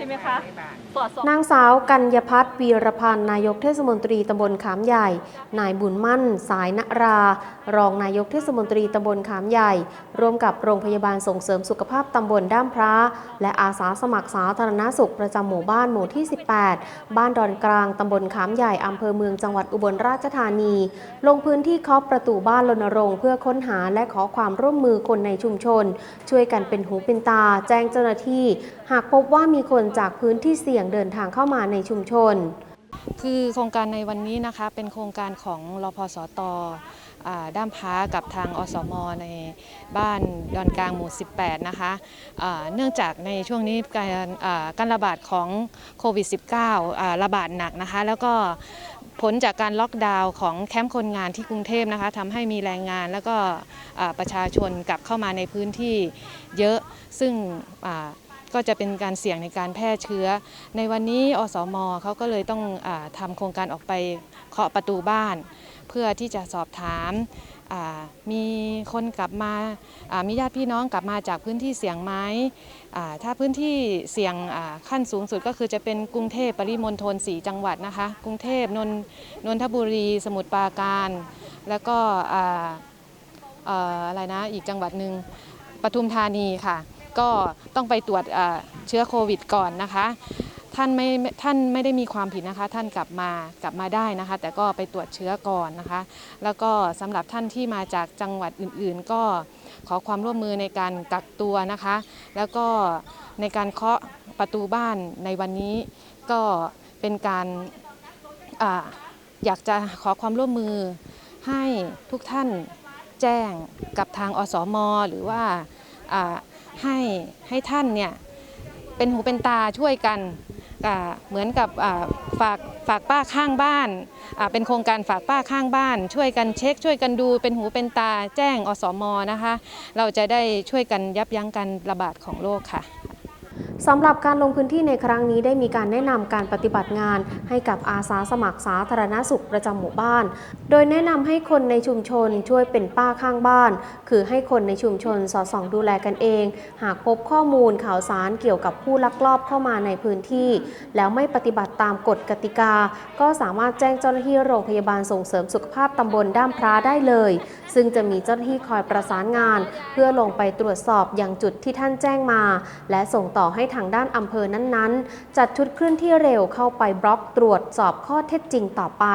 ช่ไหมคะตรวจสอบนางสาวกัญญพัฒน์วีรพันธ์นายกเทศมนตรีตำบลขามใหญ่ นายบุญมั่น สายนรา รองนายกเทศมนตรีตำบลขามใหญ่ ร่วมกับโรงพยาบาลส่งเสริมสุขภาพตำบลด้ามพระ และอาสาสมัครสาธารณสุขประจำหมู่บ้านหมู่ที่ 18 บ้านดอนกลางตำบลขามใหญ่อำเภอเมืองจังหวัดอุบลราชธานี ลงพื้นที่เคาะประตูบ้านรณรงค์เพื่อค้นหาและขอความร่วมมือคนในชุมชน ช่วยกันเป็นหูเป็นตา แจ้งเจ้าหน้าที่ หากพบว่ามีคนจากพื้นที่เสี่ยงเดินทางเข้ามาในชุมชน คือโครงการในวันนี้นะคะเป็นโครงการของรพสตอด้ามพ้ากับทางอสมในบ้านดอนกลางหมู่ 18 นะคะอ่าเนื่องจากในช่วงนี้การการระบาดของโควิด -19 อ่าระบาดหนักนะคะ แล้วก็ผลจากการล็อกดาวน์ของแคมป์คนงานที่กรุงเทพนะคะทำให้มีแรงงานแล้วก็ประชาชนกลับเข้ามาในพื้นที่เยอะซึ่ง ก็จะเป็นการเสี่ยงในการแพร่เชื้อ ในวันนี้อสมเขาก็เลยต้องอาทำโครงการออกไปเคาะประตูบ้าน เพื่อที่จะสอบถามมีคนกลับมามีญาติพี่น้องกลับมาจากพื้นที่เสี่ยงไหมถ้าพื้นที่เสี่ยงขั้นสูงสุดก็คือจะเป็นกรุงเทพปริมณฑล4จังหวัดนะคะ กรุงเทพนนนนทบุรี สมุทรปราการ แล้วก็อ่าเอ่ออะไรนะอีกจังหวัดหนึ่งปทุมธานีค่ะ ก็ต้องไปตรวจเชื้อโควิดก่อนนะคะท่านไม่ท่านไม่ได้มีความผิดนะคะ ท่านกลับมากลับมาได้นะคะ แต่ก็ไปตรวจเชื้อก่อนนะคะ แล้วก็สำหรับท่านที่มาจากจังหวัดอื่นๆ ก็ขอความร่วมมือในการกักตัวนะคะ แล้วก็ในการเคาะประตูบ้านในวันนี้ก็เป็นการออยากจะขอความร่วมมือให้ทุกท่านแจ้งกับทางอสมหรือว่า ให้ให้ท่านเนี่ยเป็นหูเป็นตาช่วยกันเหมือนกับฝากฝากป้าข้างบ้าน เป็นโครงการฝากป้าข้างบ้าน ช่วยกันเช็ค ช่วยกันดูเป็นหูเป็นตาแจ้งอสมอนะคะ เราจะได้ช่วยกันยับยั้งการระบาดของโรคค่ะ สำหรับการลงพื้นที่ในครั้งนี้ได้มีการแนะนำการปฏิบัติงาน ให้กับอาสาสมัครสาธารณสุขประจำหมู่บ้าน โดยแนะนำให้คนในชุมชนช่วยเป็นป้าข้างบ้าน คือให้คนในชุมชนสอดส่องดูแลกันเอง หากพบข้อมูลข่าวสารเกี่ยวกับผู้ลักลอบเข้ามาในพื้นที่ แล้วไม่ปฏิบัติตามกฎกติกา ก็สามารถแจ้งเจ้าหน้าที่โรงพยาบาลส่งเสริมสุขภาพตำบลด้ามพระได้เลย ซึ่งจะมีเจ้าหน้าที่คอยประสานงาน เพื่อลงไปตรวจสอบอย่างจุดที่ท่านแจ้งมา และส่งต่อให้ทางด้านอำเภอนั้นๆ จัดชุดเคลื่อนที่เร็วเข้าไปบล็อกตรวจสอบข้อเท็จจริงต่อไป